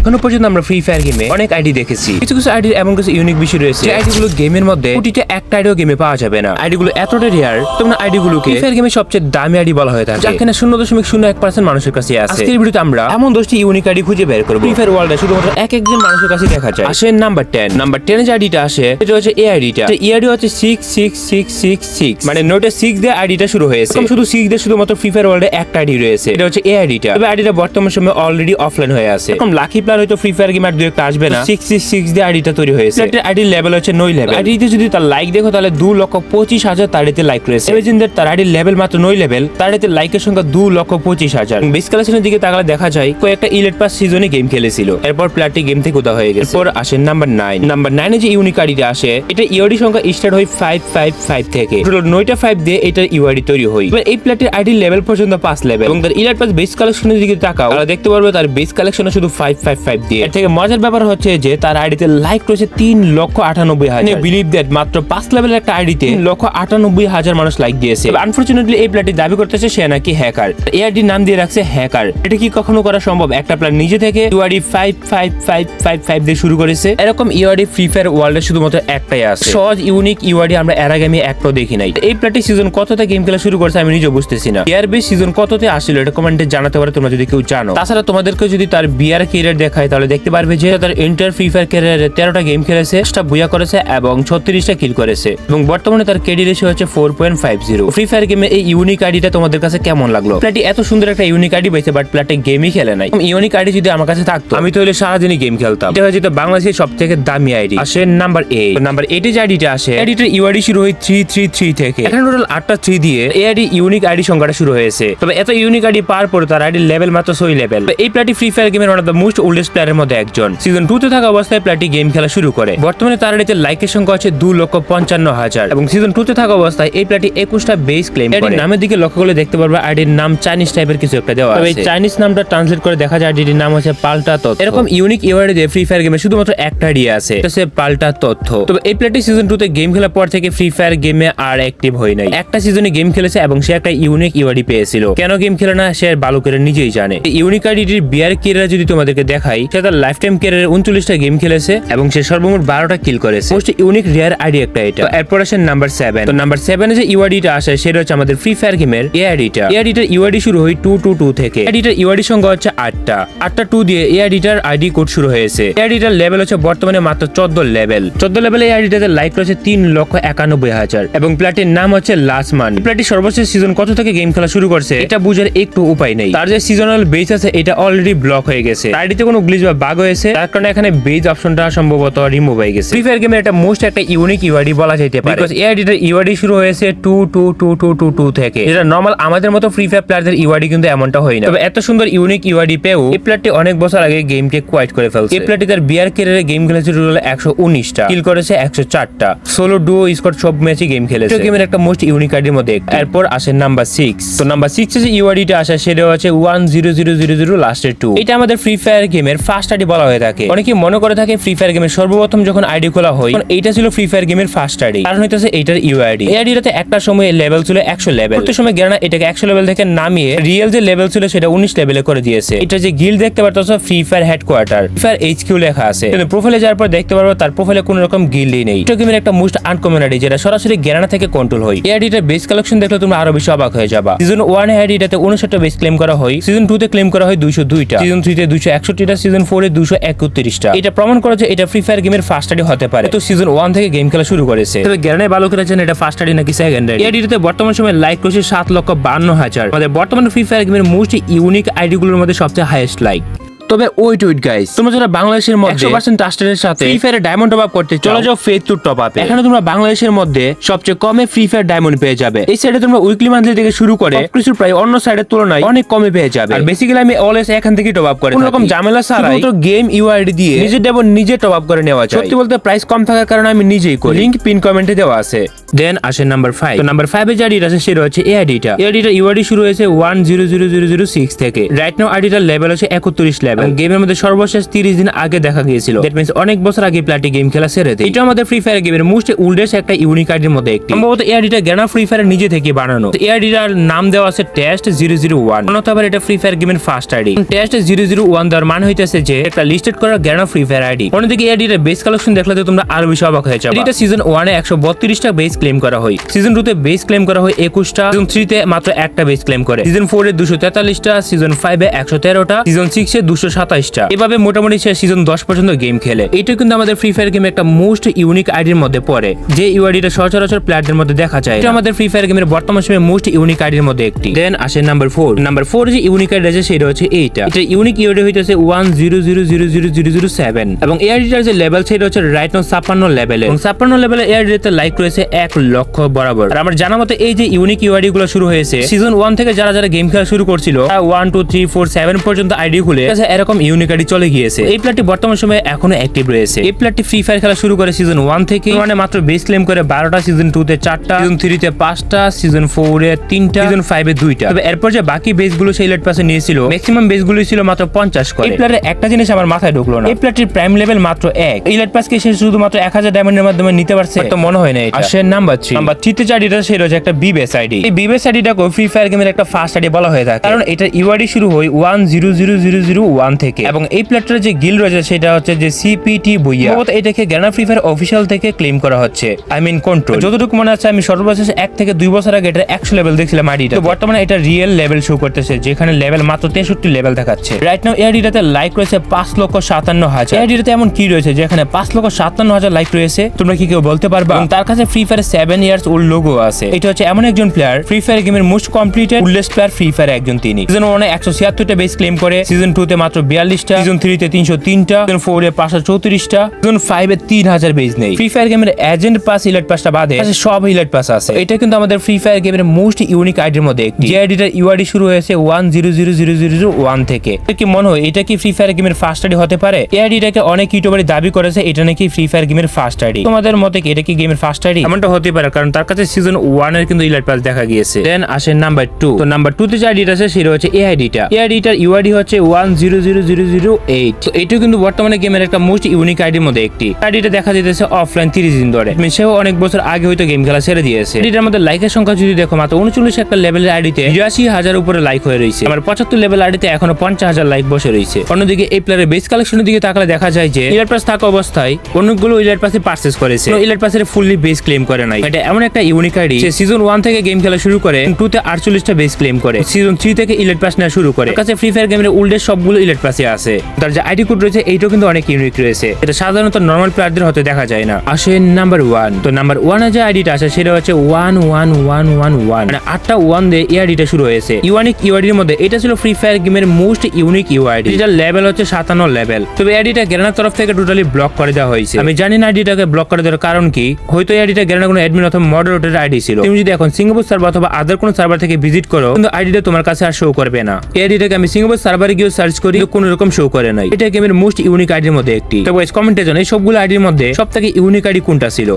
এখনও পর্যন্ত আমরা ফ্রি ফায়ার গেমে অনেক আইডি দেখেছি কিছু কিছু আইডি এমন কিছু ইউনিক বিষয় রয়েছে যে আইডি গুলো গেমের মধ্যে কোটিতে একটা আইডিও গেমে পাওয়া যাবে না আইডি গুলো এতটা রেয়ার তোমরা আইডি গুলোকে ফ্রি ফায়ার গেমে সবচেয়ে দামি আইডি বলা হয়ে থাকে যেখানে শূন্য দশমিক শূন্য এক পার্সেন্ট মানুষের কাছে আছে আজকের ভিডিওতে আমরা এমন দশটি ইউনিক আইডি খুঁজে বের করব ফ্রি ফায়ার ওয়ার্ল্ডে শুধুমাত্র এক একজন মানুষের কাছে দেখা যায় আসেন নাম্বার টেন নাম্বার টেন যে আইডিটা আসে এটা হচ্ছে এ আইডিটা এই আইডি হচ্ছে six six six six six মানে নোটে সিক্স দিয়ে আইডিটা শুরু হয়েছে শুধু সিক্স দিয়ে শুধুমাত্র ফ্রি ফায়ার ওয়ার্ল্ডে একটা আইডি রয়েছে এটা হচ্ছে এ আইডিটা তবে আইডিটা বর্তমান সময়ে অলরেডি অফলাইন হয়ে আছে এরকম লাকি প্লেয়ার হয়তো ফ্রি ফায়ার গেম আর দু একটা আসবে না। সিক্স সিক্স সিক্স দিয়ে আইডিটা তৈরি হয়েছে। প্লেয়ারটির আইডির লেভেল হচ্ছে নয় লেভেল আইডিতে যদি তার লাইক দেখো তাহলে দু লক্ষ পঁচিশ হাজার তার আইডিতে লাইক রয়েছে। এভেজেন্ডের তার আইডির লেভেল মাত্র নয় লেভেল তার আইডিতে লাইকের সংখ্যা দু লক্ষ পঁচিশ হাজার। বেস কালেকশনের দিকে তাকালে দেখা যায় কয়েকটা ইলেট পাস সিজনে গেম খেলেছিল। এরপর প্লেয়ারটি গেম থেকে উদা হয়ে গেছে। এরপর আসেন নাম্বার নাইন নাম্বার নাইনে যে ইউনিক আইডিটা আসে এটা ইউআইডি সংখ্যা স্টার্ট হয় ফাইভ ফাইভ ফাইভ থেকে। টোটাল নয়টা ফাইভ দিয়ে এটার ইউআইডি তৈরি হয়। এবার এই প্লেয়ারটির আইডি লেভেল পর্যন্ত পাঁচ লেভেল এবং তার ইলেট পাস বেস কালেকশনের দিকে তাকাও দেখতে পারবে তার বেস কালেকশন শুধু ফাইভ ফাইভ ফাইভ দিয়ে এর থেকে মজার ব্যাপার হচ্ছে যে তার আইডিতে লাইক রয়েছে তিন লক্ষ আটানব্বই হাজার। বিলিভ দ্যাট মাত্র পাঁচ লেভেলের একটা আইডিতে লক্ষ আটানব্বই হাজার মানুষ লাইক দিয়েছে। আনফরচুনেটলি এই দাবি করতেছে সে নাকি হ্যাকার এই আইডির নাম দিয়ে রাখছে হ্যাকার এটা কি কখনো করা সম্ভব? একটা প্লেয়ার নিজে থেকে five five five five five দিয়ে শুরু করেছে। এরকম ইউআইডি ফ্রি ফায়ার ওয়ার্ল্ডে শুধুমাত্র একটাই আছে। সহজ ইউনিক ইউআইডি আমরা এর আগে আমি একটাও দেখি নাই। এই প্লেয়ারটি সিজন কততে গেম খেলা শুরু করছে আমি নিজেও বুঝতেছি না। বেশ সিজন কততে আসছিল এটা কমেন্টে জানাতে পারে তোমরা যদি কেউ জানো। তাছাড়া তোমাদেরকে যদি তার বিয়ার ক্যারিয়ার দেখায়, তাহলে দেখতে পারবে যে তার ইন্টার ফ্রি ফায়ার ক্যারিয়ারে তেরোটা গেম খেলেছে সেটা বুয়া করেছে এবং ছত্রিশটা কিল করেছে। এবং বর্তমানে তার কেডি রেশিও হচ্ছে four point five zero free fire গেমে এই ইউনিক আইডিটা তোমাদের কাছে কেমন লাগল? প্লেটি এত সুন্দর একটা ইউনিক আইডি পেয়েছে বাট প্লেটে গেমই খেলে নাই। ইউনিক আইডি যদি আমার কাছে থাকতো, আমি তাহলে সারাদিনই গেম খেলতাম। এটা হচ্ছে বাংলাদেশের সব থেকে দামি আইডি আসে নাম্বার এইট নাম্বার এইটে যে আইডিটা আসে আইডিটার ইউআইডি শুরু হয় থ্রি থ্রি থ্রি থেকে। এখানে টোটাল আটটা থ্রি দিয়ে এই আইডি ইউনিক আইডি সংখ্যাটা শুরু হয়েছে। তবে এত ইউনিক আইডি পার পরে তার আইডি লেভেল মাত্র ছয় লেভেল এই প্লেটি ফ্রি ফায়ার গেমের one of the most oldest প্লেয়ারের মধ্যে একজন। সিজন টু তে থাকা অবস্থায় প্লেটি গেম খেলা শুরু করে। বর্তমানে তার আইডিতে লাইকের সংখ্যা হচ্ছে দু লক্ষ পঞ্চান্ন হাজার। এবং সিজন টু তে থাকা অবস্থায় এই প্লেটি একুশটা বেস ক্লেম করে। নামের দিকে লক্ষ্য করলে দেখতে পারবে আইডির নাম চাইনিজ টাইপের কিছু একটা দেওয়া তবে এই চাইনিজ নামটা ট্রান্সলেট করে দেখা যায় আইডির নাম হচ্ছে পাল্টা তথ্য। এরকম ইউনিক ইউআইডি দিয়ে ফ্রি ফায়ার গেমে শুধুমাত্র একটা আইডি আছে। হচ্ছে পাল্টা তথ্য। তবে এই প্লেটি সিজন টু তে গেম খেলার পর থেকে ফ্রি ফায়ার গেমে আর অ্যাক্টিভ হয় নাই। একটা সিজনে গেম খেলেছে এবং সে একটা ইউনিক ইউআইডি পেয়েছিল। কেন গেম খেলে না সে ভালো করে নিজেই জানে। ইউনিক আইডিটির বিয়ার কেরিয়ার যদি তোমাদেরকে দেখাই সে তার লাইফ টাইম কেরিয়ার উনচল্লিশটা গেম খেলেছে এবং সে সর্বমোট বারোটা কিল করেছে মোস্ট ইউনিক রেয়ার আইডি একটা এটা এরপর আসে নাম্বার সেভেন তো নাম্বার সেভেনে যে ইউআইডিটা আসে সেটা হচ্ছে আমাদের ফ্রি ফায়ার গেমের এ আইডিটা এ আইডিটার ইউআইডি শুরু হয় টু টু টু থেকে আইডিটার ইউআইডি সংখ্যা হচ্ছে আটটা আটটা টু দিয়ে এ আইডিটার আইডি কোড শুরু হয়েছে এ আইডিটার লেভেল হচ্ছে বর্তমানে মাত্র চোদ্দ লেভেল চোদ্দ লেভেলে এই আইডিটাতে লাইক রয়েছে তিন লক্ষ একানব্বই হাজার এবং প্ল্যাটির নাম হচ্ছে লাস্ট লাসমান প্ল্যাটি সর্বশেষ সিজন কত থেকে গেম খেলা শুরু করছে এটা বুঝার একটু উপায় নেই তার যে সিজনাল বেস আছে এটা অলরেডি ব্লক হয়ে গেছে আইডিতে কোনো গ্লিচ বা বাগ হয়েছে তার কারণে এখানে বেজ অপশনটা সম্ভবত রিমুভ হয়ে গেছে। ফ্রি ফায়ার গেমের একটা মোস্ট একটা ইউনিক ইউআইডি বলা যাইতে পারে। বিকজ এই আইডিটার ইউআইডি শুরু হয়েছে two two two two two two থেকে। যেটা নর্মাল আমাদের মতো ফ্রি ফায়ার প্লেয়ারদের ইউআইডি কিন্তু এমনটা হয় না। তবে এত সুন্দর ইউনিক ইউআইডি পেও এই প্লেয়ারটি অনেক বছর আগে গেমকে কোয়াইট করে ফেলছে। এই প্লেয়ারটি তার বিয়ার কেরিয়ারে গেম খেলেছে টোটাল একশো উনিশটা। কিল করেছে একশো চারটা। সোলো ডুও স্কট সব ম্যাচই গেম খেলেছে। গেমের একটা মোস্ট ইউনিক আইডির মধ্যে একটি। এরপর আসে নাম্বার সিক্স তো নাম্বার সিক্স যে ইউআইডিটা আসে সেটা হচ্ছে one zero zero zero zero লাস্টের টু এটা আমাদের ফ্রি ফায়ার গেমের ফার্স্ট আইডি বলা হয়ে থাকে। অনেকে মনে করে থাকে ফ্রি ফায়ার গেমের সর্বপ্রথম যখন আইডি খোলা হয় এইটা ছিল ফ্রি ফায়ার গেমের ফার্স্ট আইডি কারণ হইতেছে এইটার ইউআইডি এই আইডিটাতে একটা সময় লেভেল ছিল একশো লেভেল প্রত্যেক সময় গেরানা এটাকে একশো লেভেল থেকে নামিয়ে রিয়েল যে লেভেল ছিল সেটা উনিশ লেভেলে করে দিয়েছে। এটা যে গিল দেখতে পারতো free fire headquarter free fire H Q লেখা আছে। কিন্তু প্রোফাইলে যাওয়ার পর দেখতে পারব তার প্রোফাইলে কোনো রকম গিল্ডই নেই। এটা গেমের একটা মোস্ট আনকমন আইডি যেটা সরাসরি গেরানা থেকে কন্ট্রোল হয়। এই আইডিটার বেস কালেকশন দেখলে তুমি আরও বেশি অবাক হয়ে যাবা। সিজন ওয়ান আইডিটাতে উনষাটটা বেস ক্লেম করা হয়। সিজন টু তে ক্লেম করা হয় দুইশো দুইটা। সিজন থ্রিতে দুইশো একষট্টিটা সিজন ফোরে দুশো একত্রিশটা। এটা প্রমাণ করা যে এটা ফ্রি ফায়ার গেমের ফার্স্ট স্টাডি হতে পারে। তো সিজন ওয়ান থেকে গেম খেলা শুরু করেছে। তবে গ্যারানে ভালো করেছেন এটা ফার্স্ট স্টাডি নাকি সেকেন্ড আইডি আইডিতে বর্তমান সময় লাইক রয়েছে সাত লক্ষ বান্ন হাজার। আমাদের বর্তমানে ফ্রি ফায়ার গেমের মোস্ট ইউনিক আইডি গুলোর মধ্যে সবচেয়ে হাইয়েস্ট লাইক তবে ওয়েট ওয়েট গাইস তোমরা যারা বাংলাদেশের মধ্যে 100% ট্রাস্টের সাথে ফ্রি ফায়ারে ডায়মন্ড টপ আপ করতে চলে যাও ফেজ টু টপ আপে এখানে তোমরা বাংলাদেশের মধ্যে সবচেয়ে কমে ফ্রি ফায়ার ডায়মন্ড পেয়ে যাবে। এই সাইডে তোমরা উইকলি মান্থলি থেকে শুরু করে কিছু প্রায় অন্য সাইডের তুলনায় অনেক কমে পেয়ে যাবে। আর বেসিক্যালি আমি অলওয়েজ এখান থেকে টপ আপ করে কোনো রকম ঝামেলা ছাড়াই গেম ইউআইডি দিয়ে নিজের ডেমন নিজে টপ আপ করে নেওয়া যায়। সত্যি বলতে প্রাইস কম থাকার কারণে আমি নিজেই করি। লিংক পিন কমেন্টে দেওয়া আছে। দেন আসে নাম্বার ফাইভ তো নাম্বার ফাইভে যে আইডিটা আছে সেটা হচ্ছে এই আইডিটা এই আইডিটা ইউআইডি শুরু হয়েছে one zero zero zero zero six থেকে। রাইট নাও আইডিটার লেভেল হচ্ছে একত্রিশ লেভেল গেমের মধ্যে সর্বশেষ তিরিশ দিন আগে দেখা গিয়েছিল। দ্যাট মিনস অনেক বছর আগে প্লাটি গেম খেলা এটা আমাদের ফ্রি ফায়ার গেমের মোস্ট একটা ইউনিক আইডির মধ্যে একটি। সম্ভবত জ্ঞানা ফ্রি ফায়ার নিজে থেকে বানানো। নাম দেওয়া আছে টেস্ট জিরো জিরো ওয়ান এটা ফ্রি ফায়ার গেমের first ID test zero zero one দেওয়ার মানে হইতেছে যে একটা লিস্টেড করা জ্ঞানা ফ্রি ফায়ার আইডি অন্যদিকে এই বেস কালেকশন দেখলে তো তোমরা আরও বেশি অবাক হয়ে যাবে। এটা সিজন ওয়ানে একশো বত্রিশটা বেস ক্লেম করা হয়। সিজন টু তে বেস ক্লেম করা হয় একুশটা। সিজন থ্রি তে মাত্র একটা বেস ক্লেম করে। সিজন ফোর এ দুশো তেতাল্লিশটা। সিজন ফাইভ একশো তেরোটা। সিজন সিক্স এ দুশো সাতাইশটা। এভাবে মোটামুটি সে সিজন দশ পর্যন্ত গেম খেলে। এটা কিন্তু আমাদের ফ্রি ফায়ার গেমে একটা মোস্ট ইউনিক আইডির মধ্যে পড়ে। যে ইউআইডিটা সচরাচর প্লেয়ারদের মধ্যে দেখা যায়। এটা আমাদের ফ্রি ফায়ার গেমের বর্তমান সময়ে মোস্ট ইউনিক আইডির মধ্যে একটি। দেন আসে নাম্বার ফোর নাম্বার ফোর যে ইউনিক আইডি আছে, সেটা হচ্ছে এইটা। এটা ইউনিক ইউআইডি হইতেছে one zero zero zero zero zero zero seven এবং এই আইডিটার যে লেভেল সেটা হচ্ছে রাইট নাও ছাপ্পান্ন লেভেলে এবং ছাপ্পান্ন লেভেলে এই আইডিতে লাইক রয়েছে এক লক্ষ বরাবর। আর আমার জানা মতে এই যে ইউনিক ইউআইডি গুলো শুরু হয়েছে সিজন ওয়ান থেকে যারা যারা গেম খেলা শুরু করছিল one two three four seven পর্যন্ত আইডি খুলে। এরকম ইউনিক আইডি চলে গিয়েছে। এই প্ল্যাটটি বর্তমান সময়ে এখনও অ্যাক্টিভ রয়েছে। এই প্ল্যাটটি ফ্রি ফায়ার খেলা শুরু করে সিজন ওয়ান থেকে। মানে মাত্র বেস ক্লেম করে বারোটা সিজন টু তে চারটা সিজন থ্রি তে পাঁচটা সিজন ফোর এ তিনটা সিজন ফাইভ এ দুইটা। তবে এরপর যে বাকি বেসগুলো সেই লেট পাশে নিয়েছিল ম্যাক্সিমাম বেসগুলো ছিল মাত্র পঞ্চাশ করে। এই প্লেয়ারের একটা জিনিস আমার মাথায় ঢুকলো না। এই প্লেয়ারটির প্রাইম লেভেল মাত্র এক। এই লেট পাসকে সে শুধুমাত্র এক হাজার ডায়মন্ডের মাধ্যমে নিতে পারছে? তো মনে হয় না এটা। সে নাম্বার থ্রি নাম্বার থ্রিতে যে আইডিটা সেই রয়েছে একটা বিবেস আইডি এই বিবেস আইডিটাকে ফ্রি ফায়ার গেমের একটা ফার্স্ট আইডি বলা হয়ে থাকে। কারণ এটা ইউআইডি শুরু হয় one zero zero zero zero one থেকে। এবং এই প্লেয়ারটার যে গিল রয়েছে সেটা হচ্ছে যে সিপিটি বইয়া এটাকে গ্যানা ফ্রি ফায়ার অফিসিয়াল থেকে ক্লেম করা হচ্ছে। আই মিন কন্ট্রোল যতটুকু মনে আছে আমি সর্বশেষ এক থেকে দুই বছর আগে এটা একশো লেভেল দেখছিলাম আইডিটা তো বর্তমানে এটা রিয়েল লেভেল শো করতেছে যেখানে লেভেল মাত্র তেষট্টি লেভেল দেখাচ্ছে। রাইট নাও এই আইডিটাতে লাইক রয়েছে পাঁচ লক্ষ সাতান্ন হাজার। এই আইডিটাতে এমন কি রয়েছে যেখানে পাঁচ লক্ষ সাতান্ন হাজার লাইক রয়েছে? তোমরা কি কেউ বলতে পারবা? তার কাছে free fire seven years old logo আছে। এটা হচ্ছে এমন একজন প্লেয়ার ফ্রি ফায়ার গেমের most completed oldest player free fire একজন তিনি। সিজন ওয়ানে একশো ছিয়াত্তরটা বেস ক্লেম করে সিজন টু তে মাত্র বিয়াল্লিশটা সিজন থ্রি তে তিনশো তিনটা সিজন ফোর পাঁচশো চৌত্রিশটা সিজন ফাইভ তিন হাজার বেস নেই। ফ্রি ফায়ার গেমের এজেন্ট পাস ইলেট পাসটা বাদে সব ইলেট পাস আছে। এটা কিন্তু আমাদের ফ্রি ফায়ার গেমের মোস্ট ইউনিক আইডির মধ্যে একটি। যে আইডিটার ইউআইডি শুরু হয়েছে one zero zero zero zero zero one থেকে। কি মনে হয়, এটা কি ফ্রি ফায়ার গেমের ফার্স্ট আইডি হতে পারে? এই আইডিটাকে অনেক ইউটিউবারই দাবি করেছে, এটা নাকি ফ্রি ফায়ার গেমের ফার্স্ট আইডি তোমাদের মতে এটা কি গেমের ফার্স্ট আইডি এমনটা হতে পারে, কারণ তার কাছে সিজন ওয়ানের কিন্তু ইলাইট পাস দেখা গিয়েছে। দেন আসে নাম্বার টু তো নাম্বার টু তে যে আইডিটা আছে সেটা হচ্ছে এই আইডিটা এই আইডিটার ইউআইডি হচ্ছে ওয়ান জিরো জিরো এইট কিন্তু বর্তমানে গেমের একটা মোস্ট ইউনিক আইডির মধ্যে একটি। আইডিটা দেখা যেতেছে অফলাইন তিরিশ দিন ধরে। সেও অনেক বছর আগে হয়তো গেম খেলা ছেড়ে দিয়েছে। এটার মধ্যে লাইকের সংখ্যা যদি দেখো, মাত্র উনচল্লিশ একটা লেভেলের আইডিতে বিরাশি হাজার উপরে লাইক হয়ে রয়েছে। আমার পঁচাত্তর লেভেল আইডিতে এখনও পঞ্চাশ হাজার লাইক বসে রয়েছে। অন্যদিকে এই প্লেয়ারের বেস কালেকশনের দিকে তাকালে দেখা যায় যে ইলার পাস থাকা অবস্থায় অনেকগুলো ইলার পাসে পার্চেস করেছে। ইলার পাসের ফুললি বেস ক্লেম করে নাই। এটা এমন একটা ইউনিক আইডি যে সিজন ওয়ান থেকে গেম খেলা শুরু করে টু তে আটচল্লিশটা বেস ক্লেম করে। সিজন থ্রি থেকে ইলেট পাস নেওয়া শুরু করে। কাছে ফ্রি ফায়ার গেমের উল্ডের সবগুলো ইলেট পাসে আছে। তার যে আইডি কোড রয়েছে, এইটাও কিন্তু অনেক ইউনিক রয়েছে। এটা সাধারণত নর্মাল প্লেয়ারদের হতে দেখা যায় না। আসে নাম্বার ওয়ান তো নাম্বার ওয়ান যে আইডিটা আছে সেটা হচ্ছে one one one one one মানে আটটা ওয়ান দিয়ে এই আইডিটা শুরু হয়েছে। ইউনিক ইউআইডির মধ্যে এটা ছিল ফ্রি ফায়ার গেমের মোস্ট ইউনিক ইউআইডি এটার লেভেল হচ্ছে সাতান্ন লেভেল তবে আইডিটা গ্রেনার তরফ থেকে টোটালি ব্লক করে দেওয়া হয়েছে। আমি জানি না আইডিটাকে ব্লক করে দেওয়ার কারণ কি। হয়তো এই আইডিটা গ্রেনার কোনো অ্যাডমিন অথবা মডারেটর আইডি ছিল। তুমি যদি এখন সিঙ্গাপুর সার্ভার অথবা আদার কোনো সার্ভার থেকে ভিজিট করো, কিন্তু আইডিটা তোমার কাছে আর শো করবে না। এই আইডিটাকে আমি সিঙ্গাপুর সার্ভারে গিয়ে সার্চ করি। কোনো রকম শো করে নাই। এটা গেমের মোস্ট ইউনিক আইডির মধ্যে একটি। তবে কমেন্টে জানাই সবগুলো আইডির মধ্যে সব থেকে ইউনিক আইডি কোনটা ছিল?